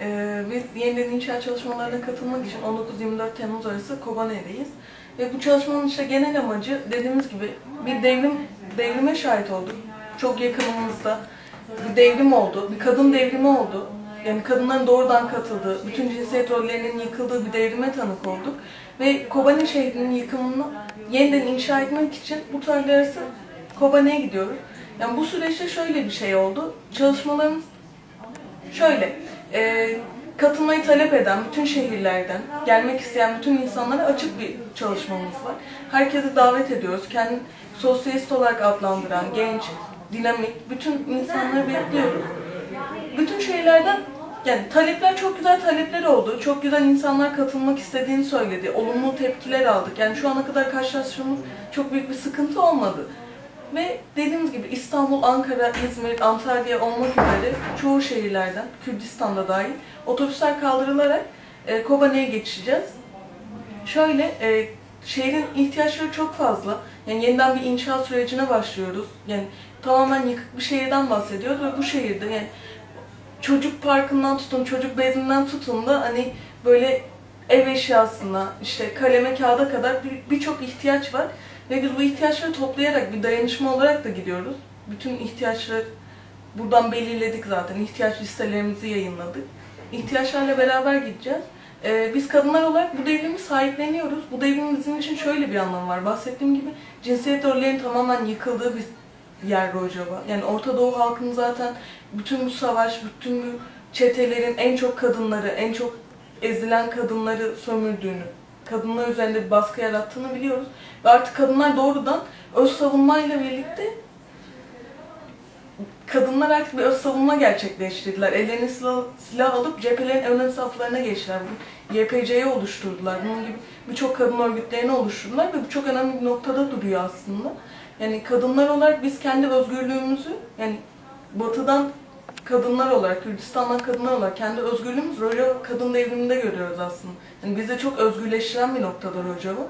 Ee, biz yeniden inşaat çalışmalarına katılmak için 19-24 Temmuz arası Kobane'deyiz. Ve bu çalışmanın işte genel amacı dediğimiz gibi bir devrim devrime şahit olduk. Çok yakınımızda bir devrim oldu, bir kadın devrimi oldu. Yani kadınların doğrudan katıldığı, bütün cinsiyet rollerinin yıkıldığı bir devrime tanık olduk. Ve Kobane şehrinin yıkımını yeniden inşa etmek için bu tarihler arası Kobane'ye gidiyoruz. Yani bu süreçte şöyle bir şey oldu. Çalışmalarımız şöyle, e, katılmayı talep eden bütün şehirlerden, gelmek isteyen bütün insanlara açık bir çalışmamız var. Herkesi davet ediyoruz. Kendi sosyalist olarak adlandıran, genç, dinamik, bütün insanları bekliyoruz. Bütün şehirlerden yani talepler çok güzel talepler oldu. Çok güzel insanlar katılmak istediğini söyledi. Olumlu tepkiler aldık. Yani şu ana kadar karşılaştığımız çok büyük bir sıkıntı olmadı. Ve dediğimiz gibi İstanbul, Ankara, İzmir, Antalya olmak üzere çoğu şehirlerden, Kürdistan'da dahil otobüsler kaldırılarak e, Kobane'ye geçeceğiz. Şöyle, e, şehrin ihtiyaçları çok fazla. Yani yeniden bir inşaat sürecine başlıyoruz. Yani tamamen yıkık bir şehirden bahsediyoruz ve bu şehirde yani çocuk parkından tutun, çocuk bezinden tutun da hani böyle ev eşyasına, işte kaleme, kağıda kadar bir- birçok ihtiyaç var. Ve biz bu ihtiyaçları toplayarak bir dayanışma olarak da gidiyoruz. Bütün ihtiyaçları buradan belirledik zaten. İhtiyaç listelerimizi yayınladık. İhtiyaçlarla beraber gideceğiz. Ee, biz kadınlar olarak bu devrimi sahipleniyoruz. Bu devrimin bizim için şöyle bir anlamı var. Bahsettiğim gibi cinsiyet rollerinin tamamen yıkıldığı bir yer Rojava. Yani Orta Doğu halkının zaten bütün bu savaş, bütün bu çetelerin en çok kadınları, en çok ezilen kadınları sömürdüğünü, kadınlar üzerinde bir baskı yarattığını biliyoruz. Ve artık kadınlar doğrudan öz savunmayla birlikte kadınlar artık bir öz savunma gerçekleştirdiler. Ellerine silah, silah alıp cephelerin ön saflarına geçtiler. Bu YPC'yi oluşturdular. Bunun gibi birçok kadın örgütlerini oluşturdular ve bu çok önemli bir noktada duruyor aslında. Yani kadınlar olarak biz kendi özgürlüğümüzü yani batıdan kadınlar olarak, Kürdistan'dan kadınlar olarak kendi özgürlüğümüz Rojava kadın devriminde görüyoruz aslında. Yani bizi çok özgürleştiren bir noktada Rojava.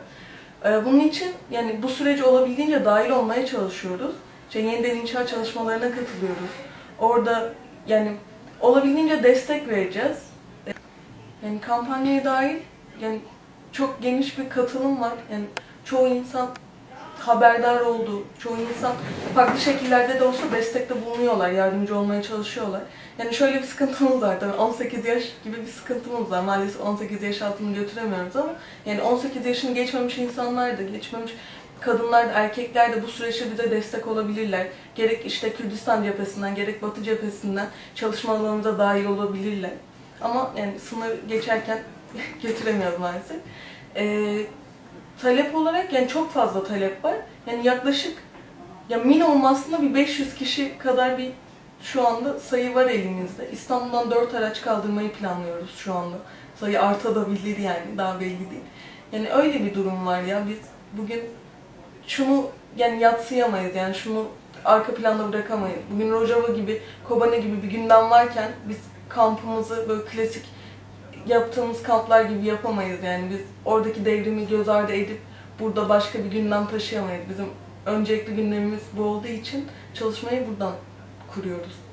Ee, Bunun için yani bu sürece olabildiğince dahil olmaya çalışıyoruz. İşte yeniden inşaat çalışmalarına katılıyoruz. Orada yani olabildiğince destek vereceğiz. Yani kampanyaya dahil yani çok geniş bir katılım var. Yani çoğu insan haberdar oldu. Çoğu insan farklı şekillerde de olsa destekte bulunuyorlar, yardımcı olmaya çalışıyorlar. Yani şöyle bir sıkıntımız var tabii 18 yaş gibi bir sıkıntımız var. Maalesef 18 yaş altını götüremiyoruz ama yani 18 yaşını geçmemiş insanlar da, geçmemiş kadınlar da, erkekler de bu süreçte bize destek olabilirler. Gerek işte Kürdistan cephesinden, gerek Batı cephesinden çalışmalarımıza dahil olabilirler. Ama yani sınır geçerken götüremiyoruz maalesef. Ee, talep olarak yani çok fazla talep var. Yani yaklaşık ya minimum aslında bir 500 kişi kadar bir şu anda sayı var elimizde. İstanbul'dan 4 araç kaldırmayı planlıyoruz şu anda. Sayı artabilir yani daha belli değil. Yani öyle bir durum var ya biz bugün şunu yani yatsıyamayız yani şunu arka planda bırakamayız. Bugün Rojava gibi, Kobane gibi bir gündem varken biz kampımızı böyle klasik yaptığımız kamplar gibi yapamayız yani biz oradaki devrimi göz ardı edip burada başka bir gündem taşıyamayız. Bizim öncelikli gündemimiz bu olduğu için çalışmayı buradan kuruyoruz.